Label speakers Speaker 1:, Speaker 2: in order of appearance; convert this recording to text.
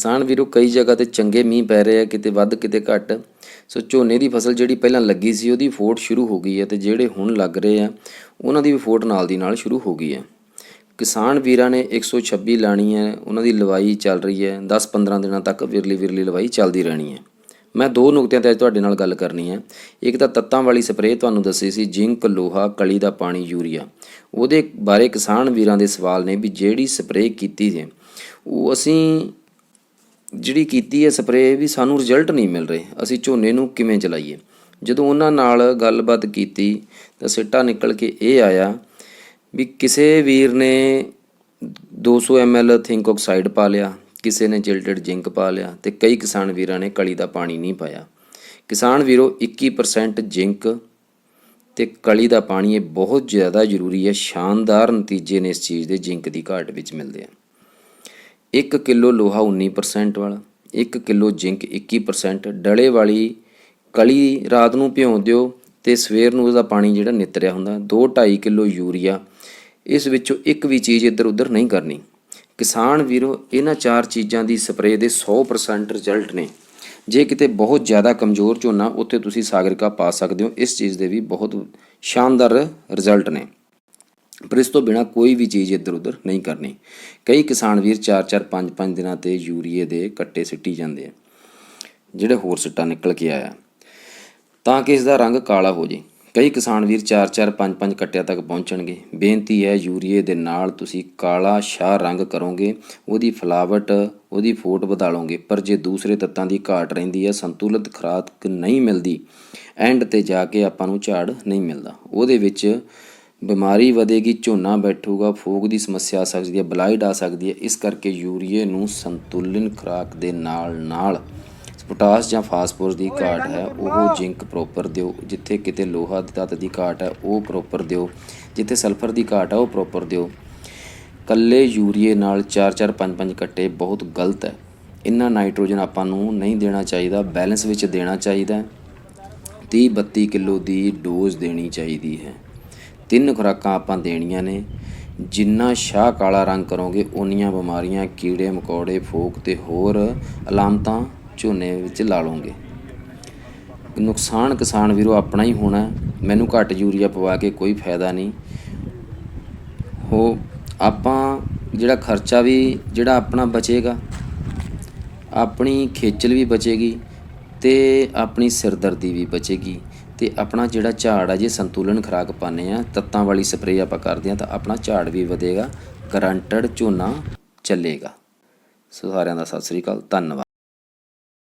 Speaker 1: ਕਿਸਾਨ ਵੀਰੋ, ਕਈ ਜਗ੍ਹਾ ਤੇ ਚੰਗੇ ਮੀਂਹ ਪੈ ਰਹੇ ਆ, ਕਿਤੇ ਵੱਧ, ਕਿਤੇ ਘੱਟ। ਸੋ ਝੋਨੇ ਦੀ ਫਸਲ ਜਿਹੜੀ ਪਹਿਲਾਂ ਲੱਗੀ ਸੀ, ਉਹਦੀ ਫੋਟ ਸ਼ੁਰੂ ਹੋ ਗਈ ਹੈ ਤੇ ਜਿਹੜੇ ਹੁਣ ਲੱਗ ਰਹੇ ਆ, ਉਹਨਾਂ ਦੀ ਵੀ ਫੋਟ ਨਾਲ ਦੀ ਨਾਲ ਸ਼ੁਰੂ ਹੋ ਗਈ ਹੈ। ਕਿਸਾਨ ਵੀਰਾਂ ਨੇ 126 ਲਾਣੀ ਹੈ, ਉਹਨਾਂ ਦੀ ਲਵਾਈ ਚੱਲ ਰਹੀ ਹੈ 10-15 ਦਿਨਾਂ ਤੱਕ ਵਿਰਲੀ ਵਿਰਲੀ ਲਵਾਈ ਚੱਲਦੀ ਰਹਿਣੀ ਹੈ। ਮੈਂ ਦੋ ਨੁਕਤਿਆਂ ਤੇ ਅੱਜ ਤੁਹਾਡੇ ਨਾਲ ਗੱਲ ਕਰਨੀ ਹੈ। ਇੱਕ ਤਾਂ ਤੱਤਾਂ ਵਾਲੀ ਸਪਰੇਅ ਤੁਹਾਨੂੰ ਦੱਸੀ ਸੀ, ਜ਼ਿੰਕ, ਲੋਹਾ, ਕਲੀ ਦਾ ਪਾਣੀ, ਯੂਰੀਆ। ਉਹਦੇ ਬਾਰੇ ਕਿਸਾਨ ਵੀਰਾਂ ਦੇ ਸਵਾਲ ਨੇ ਵੀ ਜਿਹੜੀ ਸਪਰੇਅ ਕੀਤੀ ਹੈ ਉਹ ਅਸੀਂ ਜਿਹੜੀ ਕੀਤੀ ਹੈ ਸਪਰੇਅ ਵੀ ਸਾਨੂੰ ਰਿਜ਼ਲਟ ਨਹੀਂ ਮਿਲ ਰਹੇ। ਅਸੀਂ ਝੋਨੇ ਨੂੰ ਕਿਵੇਂ ਚਲਾਈਏ ਜਦੋਂ ਉਹਨਾਂ ਨਾਲ ਗੱਲਬਾਤ ਕੀਤੀ ਤਾਂ ਸਿੱਟਾ ਨਿਕਲ ਕੇ ਇਹ ਆਇਆ ਵੀ ਕਿਸੇ ਵੀਰ ਨੇ 200 ml ਥਿੰਕ ਆਕਸਾਈਡ ਪਾ ਲਿਆ, ਕਿਸੇ ਨੇ ਜਿਲਟਡ ਜ਼ਿੰਕ ਪਾ ਲਿਆ ਤੇ ਕਈ ਕਿਸਾਨ ਵੀਰਾਂ ਨੇ ਕਲੀ ਦਾ ਪਾਣੀ ਨਹੀਂ ਪਾਇਆ। ਕਿਸਾਨ ਵੀਰੋ 21% ਜ਼ਿੰਕ ਤੇ ਕਲੀ ਦਾ ਪਾਣੀ ਇਹ ਬਹੁਤ ਜ਼ਿਆਦਾ ਜ਼ਰੂਰੀ ਹੈ, ਸ਼ਾਨਦਾਰ ਨਤੀਜੇ ਨੇ ਇਸ ਚੀਜ਼ ਦੇ ਜ਼ਿੰਕ ਦੀ ਘਾਟ ਵਿੱਚ ਮਿਲਦੇ ਆ। 1 ਕਿਲੋ ਲੋਹਾ 19% ਵਾਲਾ 1 ਕਿਲੋ ਜ਼ਿੰਕ 21% ਡਲੇ ਵਾਲੀ ਕਲੀ ਰਾਤ ਨੂੰ ਭਿਉਂ ਦਿਓ ਤੇ ਸਵੇਰ ਨੂੰ ਉਹਦਾ ਪਾਣੀ ਜਿਹੜਾ ਨਿਤਰਿਆ ਹੁੰਦਾ 2.5 ਕਿਲੋ ਯੂਰੀਆ। ਇਸ ਵਿੱਚੋਂ ਇੱਕ ਵੀ ਚੀਜ਼ ਇੱਧਰ ਉੱਧਰ ਨਹੀਂ ਕਰਨੀ। ਕਿਸਾਨ ਵੀਰੋ, ਇਹਨਾਂ ਚਾਰ ਚੀਜ਼ਾਂ ਦੀ ਸਪਰੇਅ ਦੇ 100% ਰਿਜ਼ਲਟ ਨੇ। ਜੇ ਕਿਤੇ ਬਹੁਤ ਜ਼ਿਆਦਾ ਕਮਜ਼ੋਰ ਝੋਨਾ, ਉੱਥੇ ਤੁਸੀਂ ਸਾਗਰਿਕਾ ਪਾ ਸਕਦੇ ਹੋ। ਇਸ ਚੀਜ਼ ਦੇ ਵੀ ਬਹੁਤ ਸ਼ਾਨਦਾਰ ਰਿਜ਼ਲਟ ਨੇ। ਪਰ ਇਸ ਤੋਂ ਬਿਨਾ ਕੋਈ ਵੀ ਚੀਜ਼ ਇੱਧਰ ਉੱਧਰ ਨਹੀਂ ਕਰਨੀ। ਕਈ ਕਿਸਾਨ ਵੀਰ 4-4 5-5 ਦਿਨਾਂ ਤੇ ਯੂਰੀਏ ਦੇ ਕੱਟੇ ਸਿੱਟੀ ਜਾਂਦੇ ਆ। ਜਿਹੜੇ ਹੋਰ ਸਿੱਟਾ ਨਿਕਲ ਕੇ ਆਇਆ। ਤਾਂ ਕਿ ਇਸ ਦਾ ਰੰਗ ਕਾਲਾ ਹੋ ਜੇ। ਕਈ ਕਿਸਾਨ ਵੀਰ 4-4 5-5 ਕੱਟਿਆਂ ਤੱਕ ਪਹੁੰਚਣਗੇ। ਬੇਨਤੀ ਹੈ ਯੂਰੀਏ ਦੇ ਨਾਲ ਤੁਸੀਂ ਕਾਲਾ ਸ਼ਾਹ ਰੰਗ ਕਰੋਗੇ, ਉਹਦੀ ਫਲਾਵਟ, ਉਹਦੀ ਫੋਟ ਵਧਾ ਲਓਗੇ ਪਰ ਜੇ ਦੂਸਰੇ ਤੱਤਾਂ ਦੀ ਘਾਟ ਰਹਿੰਦੀ ਹੈ, ਸੰਤੁਲਿਤ ਖੁਰਾਕ ਨਹੀਂ ਮਿਲਦੀ, ਐਂਡ ਤੇ ਜਾ ਕੇ ਆਪਾਂ ਨੂੰ ਝਾੜ ਨਹੀਂ ਮਿਲਦਾ। ਉਹਦੇ ਵਿੱਚ ਬਿਮਾਰੀ ਵਧੇਗੀ ਝੋਨਾ ਬੈਠੂਗਾ ਫੋਗ ਦੀ ਸਮੱਸਿਆ ਆ ਸਕਦੀ ਹੈ ਬਲਾਈਟ ਆ ਸਕਦੀ ਹੈ। ਇਸ ਕਰਕੇ ਯੂਰੀਏ ਨੂੰ ਸੰਤੁਲਨ ਖੁਰਾਕ ਦੇ ਨਾਲ ਨਾਲ ਪੋਟਾਸ ਜਾਂ ਫਾਸਫੋਰਸ ਦੀ ਘਾਟ ਹੈ ਉਹ ਜ਼ਿੰਕ ਪ੍ਰੋਪਰ ਦਿਓ ਜਿੱਥੇ ਕਿਤੇ ਲੋਹਾ ਦੀ ਤੱਤ ਦੀ ਘਾਟ ਹੈ ਉਹ ਪ੍ਰੋਪਰ ਦਿਓ। ਜਿੱਥੇ ਸਲਫਰ ਦੀ ਘਾਟ ਹੈ ਉਹ ਪ੍ਰੋਪਰ ਦਿਓ। ਕੱਲੇ ਯੂਰੀਏ ਨਾਲ 4-4 5-5 ਕੱਟੇ ਬਹੁਤ ਗਲਤ ਹੈ। ਇੰਨਾ ਨਾਈਟ੍ਰੋਜਨ ਆਪਾਂ ਨੂੰ ਨਹੀਂ ਦੇਣਾ ਚਾਹੀਦਾ ਬੈਲੈਂਸ ਵਿੱਚ ਦੇਣਾ ਚਾਹੀਦਾ 30-32 ਕਿਲੋ ਦੀ ਡੋਜ਼ ਦੇਣੀ ਚਾਹੀਦੀ ਹੈ। ਤਿੰਨ ਖੁਰਾਕਾਂ ਆਪਾਂ ਦੇਣੀਆਂ ਨੇ। ਜਿੰਨਾ ਸ਼ਾਹ ਕਾਲਾ ਰੰਗ ਕਰੋਗੇ, ਓਨੀਆਂ ਬਿਮਾਰੀਆਂ, ਕੀੜੇ, ਮਕੌੜੇ, ਫੋਕ ਤੇ ਹੋਰ ਅਲਾਮਤਾਂ ਝੋਨੇ ਵਿੱਚ ਲਾ ਲਓਗੇ। ਨੁਕਸਾਨ ਕਿਸਾਨ ਵੀਰੋ ਆਪਣਾ ਹੀ ਹੋਣਾ ਮੈਨੂੰ ਘੱਟ ਯੂਰੀਆ ਪਵਾ ਕੇ ਕੋਈ ਫਾਇਦਾ ਨਹੀਂ। ਹੋ, ਆਪਾਂ ਜਿਹੜਾ ਖਰਚਾ ਵੀ, ਜਿਹੜਾ ਆਪਣਾ ਬਚੇਗਾ, ਆਪਣੀ ਖੇਚਲ ਵੀ ਬਚੇਗੀ ਤੇ ਆਪਣੀ ਸਿਰਦਰਦੀ ਵੀ ਬਚੇਗੀ। ਤੇ ਆਪਣਾ ਜਿਹੜਾ ਝਾੜ ਆ ਜੇ ਸੰਤੁਲਨ ਖੁਰਾਕ ਪਾਣੇ ਆ ਤੱਤਾਂ ਵਾਲੀ ਸਪਰੇਅ ਆਪਾਂ ਕਰਦੇ ਆ ਤਾਂ ਆਪਣਾ ਝਾੜ ਵੀ ਵਧੇਗਾ, ਗਰੰਟਡ ਝੋਨਾ ਚੱਲੇਗਾ। ਸੋ ਸਾਰਿਆਂ ਦਾ ਸਤਿ ਸ੍ਰੀ ਅਕਾਲ, ਧੰਨਵਾਦ।